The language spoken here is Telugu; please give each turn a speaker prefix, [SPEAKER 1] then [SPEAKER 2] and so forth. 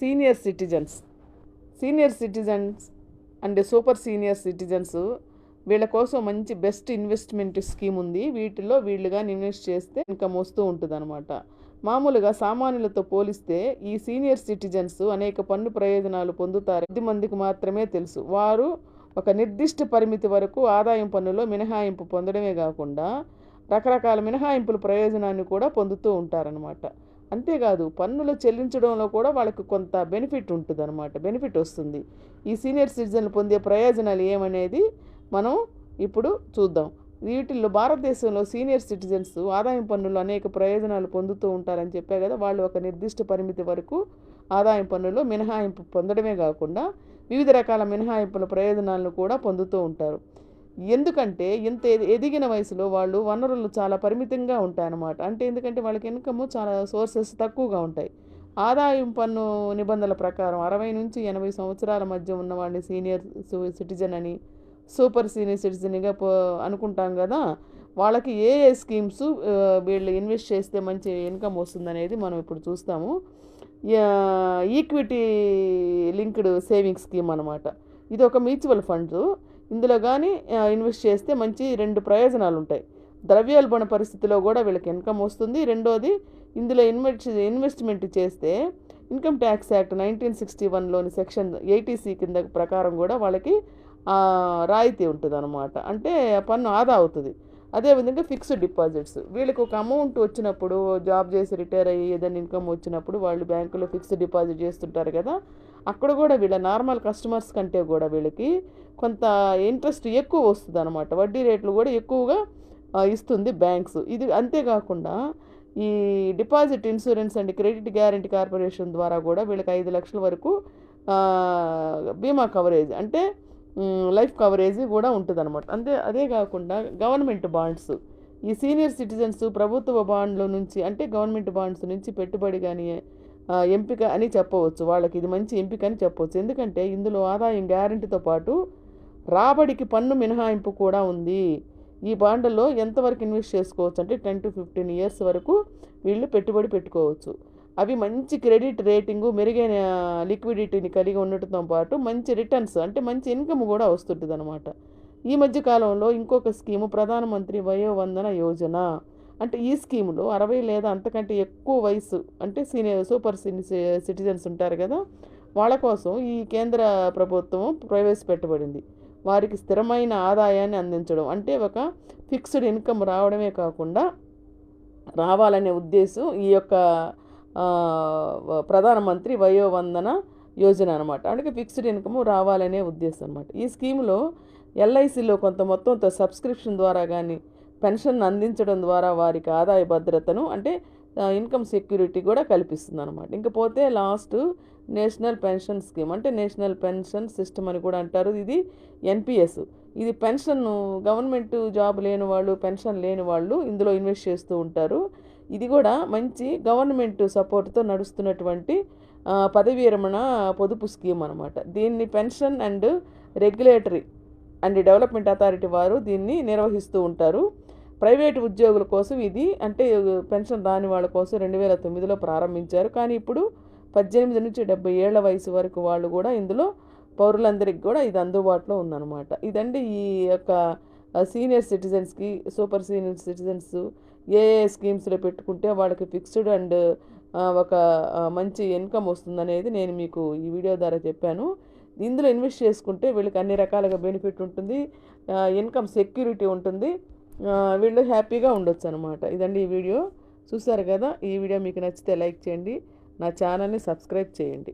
[SPEAKER 1] Senior citizens senior citizens and super senior citizens వీళ్ళ కోసం మంచి బెస్ట్ ఇన్వెస్ట్మెంట్ స్కీమ్ ఉంది. వీటిలో వీళ్ళుగా ఇన్వెస్ట్ చేస్తే ఇన్కమ్ వస్తూ ఉంటుంది అనమాట మామూలుగా సామాన్యులతో పోలిస్తే ఈ సీనియర్ సిటిజన్స్ అనేక పన్ను ప్రయోజనాలు పొందుతారు. కొద్ది మందికి మాత్రమే తెలుసు. వారు ఒక నిర్దిష్ట పరిమితి వరకు ఆదాయం పన్నులో మినహాయింపు పొందడమే కాకుండా రకరకాల మినహాయింపుల ప్రయోజనాన్ని కూడా పొందుతూ ఉంటారనమాట అంతేకాదు పన్నులు చెల్లించడంలో కూడా వాళ్ళకు కొంత బెనిఫిట్ ఉంటుంది అనమాట బెనిఫిట్ వస్తుంది. ఈ సీనియర్ సిటిజన్లు పొందే ప్రయోజనాలు ఏమనేది మనం ఇప్పుడు చూద్దాం. వీటిల్లో భారతదేశంలో సీనియర్ సిటిజన్స్ ఆదాయం పన్నులు అనేక ప్రయోజనాలు పొందుతూ ఉంటారని చెప్పే కదా వాళ్ళు ఒక నిర్దిష్ట పరిమితి వరకు ఆదాయం పన్నులో మినహాయింపు పొందడమే కాకుండా వివిధ రకాల మినహాయింపుల ప్రయోజనాలను కూడా పొందుతూ ఉంటారు. ఎందుకంటే ఇంత ఎది- ఎదిగిన వయసులో వాళ్ళు వనరులు చాలా పరిమితంగా ఉంటాయి అన్నమాట అంటే ఎందుకంటే వాళ్ళకి ఇన్కమ్ చాలా సోర్సెస్ తక్కువగా ఉంటాయి. ఆదాయం పన్ను నిబంధనల ప్రకారం అరవై నుంచి ఎనభై సంవత్సరాల మధ్య ఉన్నవాడిని సీనియర్ సిటిజన్ అని సూపర్ సీనియర్ సిటిజన్గా అనుకుంటాం కదా వాళ్ళకి ఏ ఏ స్కీమ్స్ వీళ్ళు ఇన్వెస్ట్ చేస్తే మంచి ఇన్కమ్ వస్తుందనేది మనం ఇప్పుడు చూస్తాము. ఈక్విటీ లింక్డ్ సేవింగ్ స్కీమ్ అనమాట ఇది ఒక మ్యూచువల్ ఫండ్. ఇందులో కానీ ఇన్వెస్ట్ చేస్తే మంచి రెండు ప్రయోజనాలు ఉంటాయి ద్రవ్యోల్బణ పరిస్థితిలో కూడా వీళ్ళకి ఇన్కమ్ వస్తుంది. రెండోది ఇందులో ఇన్వెస్ట్ ఇన్వెస్ట్మెంట్ చేస్తే income tax act nineteen sixty వన్లోని section eighty C కింద ప్రకారం కూడా వాళ్ళకి రాయితీ ఉంటుంది అనమాట అంటే పన్ను ఆదా అవుతుంది. అదేవిధంగా ఫిక్స్డ్ డిపాజిట్స్. వీళ్ళకి ఒక అమౌంట్ వచ్చినప్పుడు జాబ్ చేసి రిటైర్ అయ్యి ఏదైనా ఇన్కమ్ వచ్చినప్పుడు వాళ్ళు బ్యాంకులో ఫిక్స్డ్ డిపాజిట్ చేస్తుంటారు కదా అక్కడ కూడా వీళ్ళ నార్మల్ కస్టమర్స్ కంటే కూడా వీళ్ళకి కొంత ఇంట్రెస్ట్ ఎక్కువ వస్తుంది అనమాట వడ్డీ రేట్లు కూడా ఎక్కువగా ఇస్తుంది బ్యాంక్స్ ఇది అంతేకాకుండా ఈ deposit insurance and credit guarantee corporation ద్వారా కూడా వీళ్ళకి ఐదు లక్షల వరకు బీమా కవరేజ్ అంటే లైఫ్ కవరేజ్ కూడా ఉంటుంది అనమాట అంతే అదే కాకుండా గవర్నమెంట్ బాండ్స్ ఈ సీనియర్ సిటిజన్స్ ప్రభుత్వ బాండ్ల నుంచి అంటే గవర్నమెంట్ బాండ్స్ నుంచి పెట్టుబడి కానీ ఎంపిక అని చెప్పవచ్చు. వాళ్ళకి ఇది మంచి ఎంపిక అని చెప్పవచ్చు. ఎందుకంటే ఇందులో ఆదాయం గ్యారంటీతో పాటు రాబడికి పన్ను మినహాయింపు కూడా ఉంది. ఈ బాండ్లలో ఎంతవరకు ఇన్వెస్ట్ చేసుకోవచ్చు అంటే టెన్ టు ఫిఫ్టీన్ ఇయర్స్ వరకు వీళ్ళు పెట్టుబడి పెట్టుకోవచ్చు. అవి మంచి క్రెడిట్ రేటింగు మెరుగైన లిక్విడిటీని కలిగి ఉండటంతో పాటు మంచి రిటర్న్స్ అంటే మంచి ఇన్కమ్ కూడా వస్తుంటుంది అనమాట ఈ మధ్య కాలంలో ఇంకొక స్కీము ప్రధానమంత్రి వయోవందన యోజన. అంటే ఈ స్కీమ్లో అరవై లేదా అంతకంటే ఎక్కువ వయసు అంటే సీనియర్ సూపర్ సీనియర్ సిటిజన్స్ ఉంటారు కదా వాళ్ళ కోసం ఈ కేంద్ర ప్రభుత్వం ప్రవేశపెట్టబడింది. వారికి స్థిరమైన ఆదాయాన్ని అందించడం అంటే ఒక ఫిక్స్డ్ ఇన్కమ్ రావడమే కాకుండా రావాలనే ఉద్దేశం ఈ యొక్క ప్రధానమంత్రి వయోవందన యోజన అనమాట అంటే ఫిక్స్డ్ ఇన్కమ్ రావాలనే ఉద్దేశం అనమాట ఈ స్కీమ్లో ఎల్ఐసిలో కొంత మొత్తంతో సబ్స్క్రిప్షన్ ద్వారా కానీ పెన్షన్ అందించడం ద్వారా వారికి ఆదాయ భద్రతను అంటే ఇన్కమ్ సెక్యూరిటీ కూడా కల్పిస్తుంది అనమాట ఇంకపోతే లాస్ట్ నేషనల్ పెన్షన్ స్కీమ్ అంటే నేషనల్ పెన్షన్ సిస్టమ్ అని కూడా అంటారు. ఇది ఎన్పిఎస్ ఇది పెన్షన్ గవర్నమెంట్ జాబ్ లేని వాళ్ళు పెన్షన్ లేని వాళ్ళు ఇందులో ఇన్వెస్ట్ చేస్తూ ఉంటారు. ఇది కూడా మంచి గవర్నమెంట్ సపోర్ట్తో నడుస్తున్నటువంటి పదవీ విరమణ పొదుపు స్కీమ్ అనమాట దీన్ని pension and regulatory and development authority వారు దీన్ని నిర్వహిస్తూ ఉంటారు. ప్రైవేట్ ఉద్యోగుల కోసం ఇది అంటే పెన్షన్ రాని వాళ్ళ కోసం రెండు వేల తొమ్మిదిలో ప్రారంభించారు. కానీ ఇప్పుడు పద్దెనిమిది నుంచి డెబ్బై ఏళ్ళ వయసు వరకు వాళ్ళు కూడా ఇందులో పౌరులందరికీ కూడా ఇది అందుబాటులో ఉందన్నమాట. ఇదండి ఈ యొక్క సీనియర్ సిటిజన్స్కి సూపర్ సీనియర్ సిటిజన్స్ ఏ ఏ స్కీమ్స్లో పెట్టుకుంటే వాళ్ళకి ఫిక్స్డ్ అండ్ ఒక మంచి ఇన్కమ్ వస్తుందనేది నేను మీకు ఈ వీడియో ద్వారా చెప్పాను. ఇందులో ఇన్వెస్ట్ చేసుకుంటే వీళ్ళకి అన్ని రకాలుగా బెనిఫిట్ ఉంటుంది. ఇన్కమ్ సెక్యూరిటీ ఉంటుంది. వీళ్ళు హ్యాపీగా ఉండొచ్చు అనమాట ఇదండి ఈ వీడియో. చూసారు కదా ఈ వీడియో మీకు నచ్చితే లైక్ చేయండి. నా ఛానల్ని సబ్స్క్రైబ్ చేయండి.